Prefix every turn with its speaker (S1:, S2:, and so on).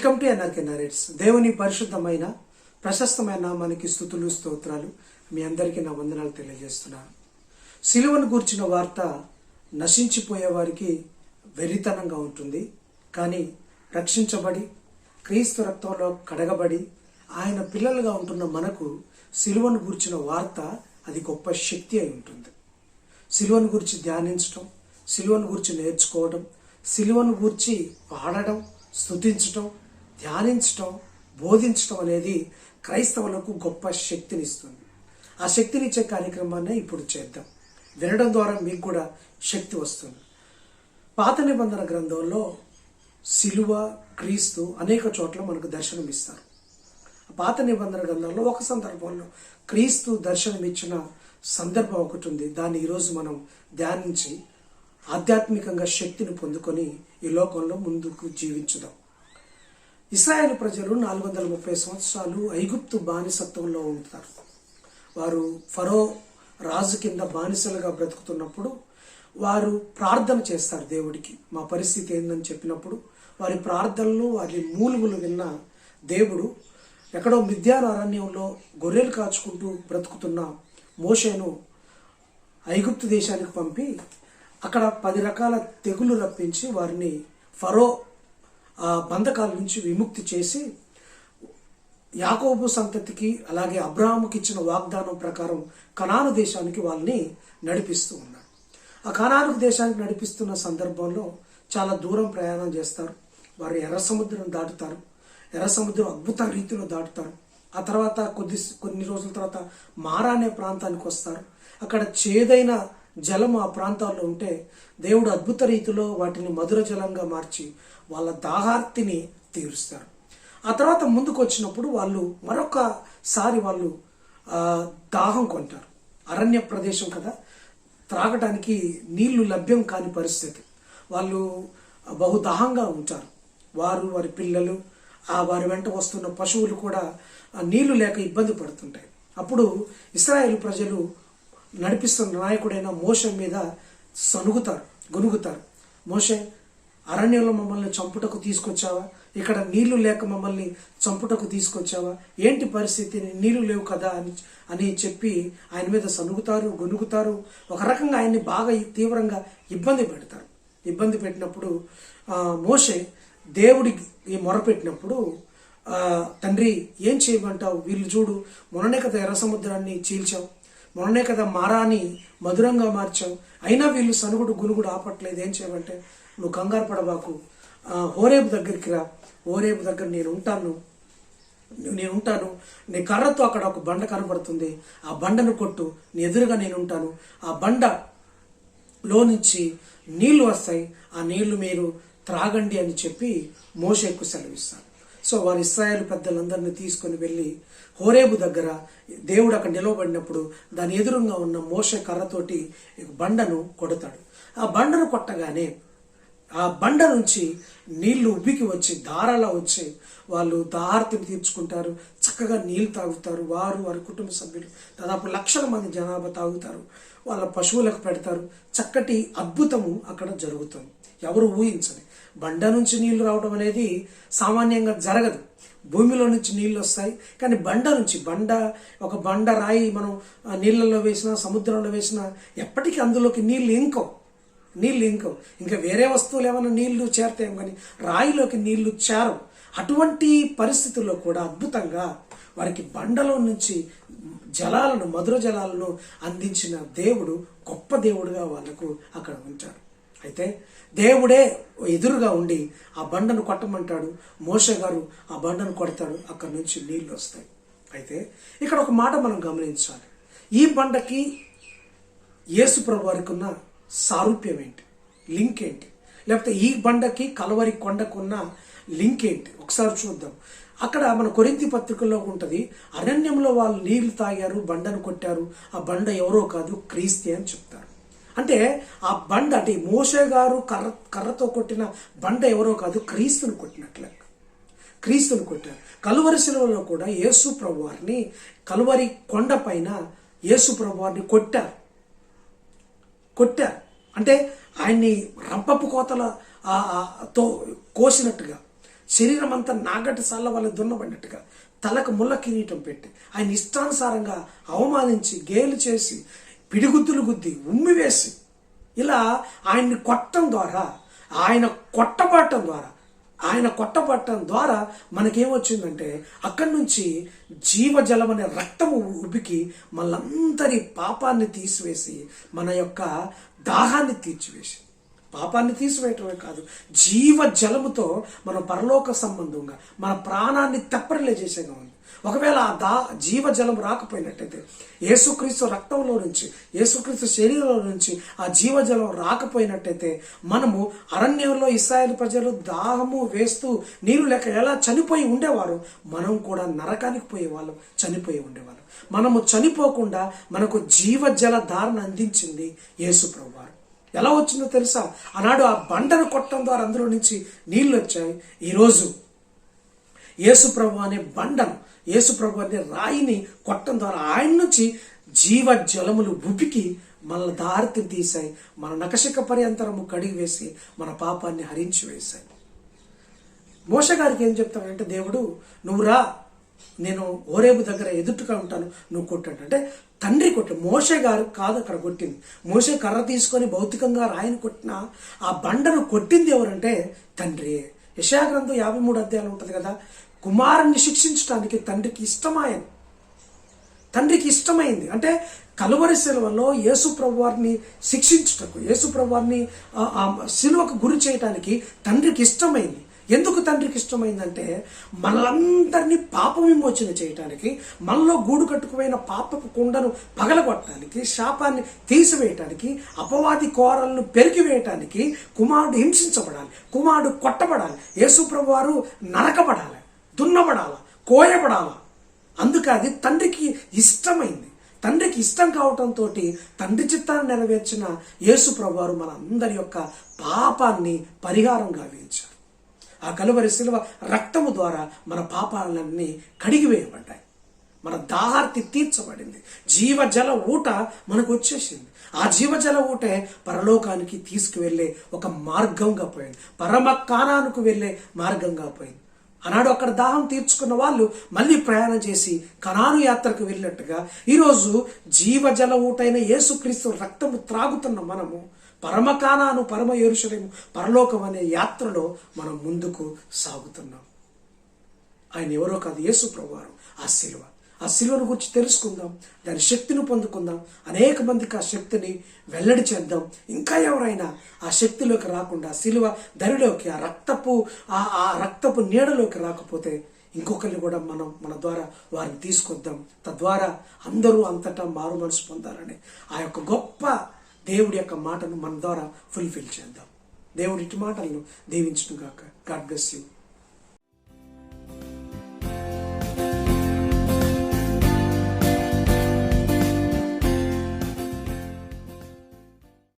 S1: Welcome to NRK narrates దేవుని పరిశుద్ధమైన ప్రశస్తమైన మనకి స్థుతులు స్తోత్రాలు మీ అందరికీ నా వందనాలు తెలియజేస్తున్నాను. సిలువను గూర్చిన వార్త నశించిపోయే వారికి వెరితనంగా ఉంటుంది. కానీ రక్షించబడి క్రీస్తు రక్తంలో కడగబడి ఆయన పిల్లలుగా ఉంటున్న మనకు సిలువను గూర్చిన వార్త అది గొప్ప శక్తి అయి ఉంటుంది. సిలువను గురించి ధ్యానించడం సిలువను గురించి నేర్చుకోవడం సిలువను గురించి పాడడం స్థుతించటం ధ్యానించటం బోధించటం అనేది క్రైస్తవులకు గొప్ప శక్తినిస్తుంది. ఆ శక్తినిచ్చే కార్యక్రమాన్ని ఇప్పుడు చేద్దాం. వినడం ద్వారా మీకు కూడా శక్తి వస్తుంది. పాత నిబంధన గ్రంథంలో సిలువ క్రీస్తు అనేక చోట్ల మనకు దర్శనమిస్తారు. పాత నిబంధన గ్రంథంలో ఒక సందర్భంలో క్రీస్తు దర్శనమిచ్చిన సందర్భం ఒకటి ఉంది. దాన్ని ఈరోజు మనం ధ్యానించి ఆధ్యాత్మికంగా శక్తిని పొందుకొని ఈ లోకంలో ముందుకు జీవించుదాం. ఇస్రాయేల్ ప్రజలు నాలుగు వందల ముప్పై సంవత్సరాలు ఐగుప్తు బానిసత్వంలో ఉంటారు. వారు ఫరో రాజు కింద బానిసలుగా బ్రతుకుతున్నప్పుడు వారు ప్రార్థన చేస్తారు దేవుడికి. మా పరిస్థితి ఏందని చెప్పినప్పుడు వారి ప్రార్థనలు వారి మూలుగులు విన్న దేవుడు ఎక్కడో మిథ్యాన అరణ్యంలో గొర్రెలు కాచుకుంటూ బ్రతుకుతున్న మోషేను ఐగుప్తు దేశానికి పంపి అక్కడ పది రకాల తెగులు రప్పించి వారిని ఫరో ఆ బంధకాల నుంచి విముక్తి చేసి యాకోబు సంతతికి అలాగే అబ్రాహాముకి ఇచ్చిన వాగ్దానం ప్రకారం కనాను దేశానికి వాళ్ళని నడిపిస్తూ ఉన్నారు ఆ కనాను దేశానికి నడిపిస్తున్న సందర్భంలో చాలా దూరం ప్రయాణం చేస్తారు. వారు ఎర్ర సముద్రం దాటుతారు. ఎర్ర సముద్రం అద్భుత రీతిలో దాటుతారు. ఆ తర్వాత కొద్ది కొన్ని రోజుల తర్వాత మారా అనే ప్రాంతానికి వస్తారు. అక్కడ చేదైన జలం ఆ ప్రాంతాల్లో ఉంటే దేవుడు అద్భుత రీతిలో వాటిని మధుర జలంగా మార్చి వాళ్ళ దాహార్తిని తీరుస్తారు. ఆ తర్వాత ముందుకు వచ్చినప్పుడు వాళ్ళు మరొకసారి వాళ్ళు దాహం కొంటారు. అరణ్య ప్రదేశం కదా. త్రాగటానికి నీళ్ళు లభ్యం కాని పరిస్థితి. వాళ్ళు బహు దాహంగా ఉంటారు. వారు వారి పిల్లలు ఆ వారి వెంట వస్తున్న పశువులు కూడా నీళ్ళు లేక ఇబ్బంది పడుతుంటాయి. అప్పుడు ఇస్రాయేల్ ప్రజలు నడిపిస్తున్న నాయకుడైన మోషం మీద సనుగుతారు గొనుగుతారు. మోషే అరణ్యంలో మమ్మల్ని చంపుటకు తీసుకొచ్చావా? ఇక్కడ నీళ్ళు లేక మమ్మల్ని చంపుటకు తీసుకొచ్చావా? ఏంటి పరిస్థితి? నీళ్ళు లేవు కదా అని అని చెప్పి ఆయన మీద సనుగుతారు గొనుగుతారు ఒక రకంగా ఆయన్ని బాగా తీవ్రంగా ఇబ్బంది పెడతారు. ఇబ్బంది పెట్టినప్పుడు ఆ, మోషే దేవుడికి మొరపెట్టినప్పుడు తండ్రి ఏం చేయమంటావు? వీళ్ళు చూడు మొన్ననే కదా ఎర్ర సముద్రాన్ని చీల్చావు. మొన్ననే కదా మారాని మధురంగా మార్చావు. అయినా వీళ్ళు సనుగుడు గునుగుడు ఆపట్లేదు. ఏం చేయమంటే నువ్వు కంగారు పడబాకు. హోరేపు దగ్గరికి రా. హోరేపు దగ్గర నేను ఉంటాను. నేను ఉంటాను. నీ కర్రతో అక్కడ ఒక బండ కనబడుతుంది. ఆ బండను కొట్టు. నీ ఎదురుగా నేను ఉంటాను. ఆ బండ లో నుంచి నీళ్ళు వస్తాయి. ఆ నీళ్ళు మీరు త్రాగండి అని చెప్పి మోషేకు సెలవిస్తాను సో వారి ఇస్రాయేల్ పెద్దలందరినీ తీసుకొని వెళ్ళి హోరేబు దగ్గర దేవుడు అక్కడ నిలవబడినప్పుడు దాని ఎదురుగా ఉన్న మోషే కర్రతోటి బండను కొడతాడు. ఆ బండను కొట్టగానే ఆ బండ నుంచి నీళ్ళు ఉబ్బికి వచ్చి దారాలా వచ్చి వాళ్ళు దాహార్తిని తీర్చుకుంటారు. చక్కగా నీళ్ళు తాగుతారు. వారు వారి కుటుంబ సభ్యులు దాదాపు లక్షల మంది జనాభా తాగుతారు. వాళ్ళ పశువులకు పెడతారు. చక్కటి అద్భుతము అక్కడ జరుగుతుంది. ఎవరు ఊహించని. బండ నుంచి నీళ్ళు రావడం అనేది సామాన్యంగా జరగదు. భూమిలో నుంచి నీళ్ళు వస్తాయి. కానీ బండ నుంచి బండ ఒక బండ రాయి మనం ఆ నీళ్ళల్లో వేసినా సముద్రంలో వేసినా ఎప్పటికీ అందులోకి నీళ్ళు ఇంకో. నీళ్ళు ఇంకవు ఇంకా వేరే వస్తువులు ఏమైనా నీళ్ళు చేరతాయేమో కానీ రాయిలోకి నీళ్ళు చేరవు. అటువంటి పరిస్థితుల్లో కూడా అద్భుతంగా వారికి బండలో నుంచి జలాలను మధుర జలాలను అందించిన దేవుడు గొప్ప దేవుడుగా వాళ్ళకు అక్కడ ఉంటాడు అయితే దేవుడే ఎదురుగా ఉండి ఆ బండను కొట్టమంటాడు. మోష గారు ఆ బండను కొడతాడు అక్కడ నుంచి నీళ్ళు వస్తాయి. అయితే ఇక్కడ ఒక మాట మనం గమనించాలి. ఈ బండకి యేసు ప్రభు వారికి ఉన్న సారూప్యం ఏంటి? లింక్ ఏంటి? లేకపోతే ఈ బండకి కలవరి కొండకున్న లింక్ ఏంటి? ఒకసారి చూద్దాం. అక్కడ మన కొరింతి పత్రికల్లో ఉంటుంది అరణ్యంలో వాళ్ళు నీళ్ళు తాగారు బండను కొట్టారు. ఆ బండ ఎవరో కాదు క్రీస్తే అని చెప్తారు. అంటే ఆ బండ అంటే మోషే గారు కర్ర కర్రతో కొట్టిన బండ ఎవరో కాదు క్రీస్తుని కొట్టినట్లే. క్రీస్తుని కొట్టారు. కలువరి శిలువలో కూడా యేసు ప్రభు వారిని కలువరి కొండ పైన యేసు ప్రభు వారిని కొట్టారు. కొట్టారు అంటే ఆయన్ని రంపపు కోతల ఆ- తో కోసినట్టుగా. శరీరం అంతా నాగటి సాల దున్నబడినట్టుగా తలకు ముళ్ళ కిరీటం పెట్టి ఆయన ఇష్టానుసారంగా అవమానించి గేలు చేసి పిడిగుద్దులు గుద్ది ఉమ్మి వేసి ఇలా ఆయన్ని కొట్టడం ద్వారా ఆయన కొట్టబాటం ద్వారా ఆయన కొట్టబట్టడం ద్వారా మనకేమొచ్చిందంటే అక్కడి నుంచి జీవజలం అనే రక్తము ఉబికి మనందరి పాపాన్ని తీసివేసి మన యొక్క దాహాన్ని తీర్చివేసి పాపాన్ని తీసివేయటమే కాదు జీవ జలముతో మన పరలోక సంబంధంగా మన ప్రాణాన్ని తెప్పరిలే చేసేగా ఉంది. ఒకవేళ ఆ దా జీవజలం రాకపోయినట్టయితే యేసుక్రీస్తు రక్తంలో నుంచి యేసుక్రీస్తు శరీరంలో నుంచి ఆ జీవజలం రాకపోయినట్టయితే మనము అరణ్యంలో ఇస్రాయేల్ ప్రజలు దాహము వేస్తూ నీరు లేక ఎలా చనిపోయి ఉండేవారు మనం కూడా నరకానికి పోయేవాళ్ళం చనిపోయి ఉండేవాళ్ళం. మనము చనిపోకుండా మనకు జీవజల ధారణ అందించింది యేసు ప్రభువారు. ఎలా వచ్చిందో తెలుసా? ఆనాడు ఆ బండను కొట్టడం ద్వారా అందులో నుంచి నీళ్ళు వచ్చాయి. ఈరోజు యేసుప్రభు అనే బండను యేసుప్రభు అనే రాయిని కొట్టడం ద్వారా ఆయన నుంచి జీవ జలములు ఉపికి మన దారితి తీశాయి మన నకశిక పర్యంతరము కడిగి వేసి మన పాపాన్ని హరించి వేశాయి. మోష గారికి ఏం చెప్తాడంటే దేవుడు నువ్వు రా నేను ఓరేబు దగ్గర ఎదుటిగా ఉంటాను నువ్వు కొట్టాడు. అంటే తండ్రి కొట్టు మోషే గారు కాదు అక్కడ కొట్టింది. మోసే కర్ర తీసుకొని భౌతికంగా రాయిని కొట్టిన ఆ బండను కొట్టింది ఎవరంటే తండ్రి యశాగ్రంథం యాభై మూడు అధ్యాయాలు ఉంటుంది కదా కుమారుణ్ణి శిక్షించడానికి తండ్రికి ఇష్టమాయను. తండ్రికి ఇష్టమైంది. అంటే కలువరి శిలువలో యేసు ప్రభువారిని శిక్షించుటకు యేసు ప్రభువారిని సిలువకు గురి చేయడానికి తండ్రికి ఇష్టమైంది. ఎందుకు తండ్రికి ఇష్టమైందంటే మనలందరినీ పాప విమోచన చేయటానికి మనలో గూడు కట్టుకుపోయిన పాపపు కుండను పగలగొట్టడానికి శాపాన్ని తీసివేయటానికి అపవాది కోరలను పెరిగివేయటానికి కుమారుడు హింసించబడాలి కుమారుడు కొట్టబడాలి యేసు ప్రభువారు నరకబడాలి. దున్నబడాల కోయబడాల. అందుకే అది తండ్రికి ఇష్టమైంది. తండ్రికి ఇష్టం కావటంతో తండ్రి చిత్తాన్ని నెరవేర్చిన యేసు ప్రభువారు మన అందరి యొక్క పాపాన్ని పరిహారం గావించారు ఆ కలువరి శిలువ రక్తము ద్వారా మన పాపాలన్నీ కడిగివేయబడ్డాయి. మన దాహార్తి తీర్చబడింది. జీవజల ఊట మనకు వచ్చేసింది. ఆ జీవజల ఊటే పరలోకానికి తీసుకువెళ్ళే ఒక మార్గంగా పోయింది. పరమ కాణానికి వెళ్ళే మార్గంగా పోయింది. ఆనాడు అక్కడ దాహం తీర్చుకున్న వాళ్ళు మళ్ళీ ప్రయాణం చేసి కనాను యాత్రకు వెళ్ళినట్టుగా ఈరోజు జీవజల ఊటైన యేసుక్రీస్తు రక్తము త్రాగుతున్న మనము పరమకానాను పరమ ఎరుషలేము పరలోకం అనే యాత్రలో మనం ముందుకు సాగుతున్నాం. ఆయన ఎవరో కాదు యేసు ప్రభువారు. ఆ శిలువ ఆ శిలువను గురించి తెలుసుకుందాం దాని శక్తిని పొందుకుందాం అనేక మందికి ఆ శక్తిని వెల్లడి చేద్దాం. ఇంకా ఎవరైనా ఆ శక్తిలోకి రాకుండా శిలువ దరిలోకి ఆ రక్తపు ఆ ఆ రక్తపు నీడలోకి రాకపోతే ఇంకొకరిని కూడా మనం మన ద్వారా వారిని తీసుకొద్దాం. తద్వారా అందరూ అంతటా మారు మనసు పొందాలని ఆ యొక్క గొప్ప దేవుడి యొక్క మాటను మన ద్వారా ఫుల్ఫిల్ చేద్దాం. దేవుడి మాటలను దీవించుగాక గాడ్ బ్లెస్ యూ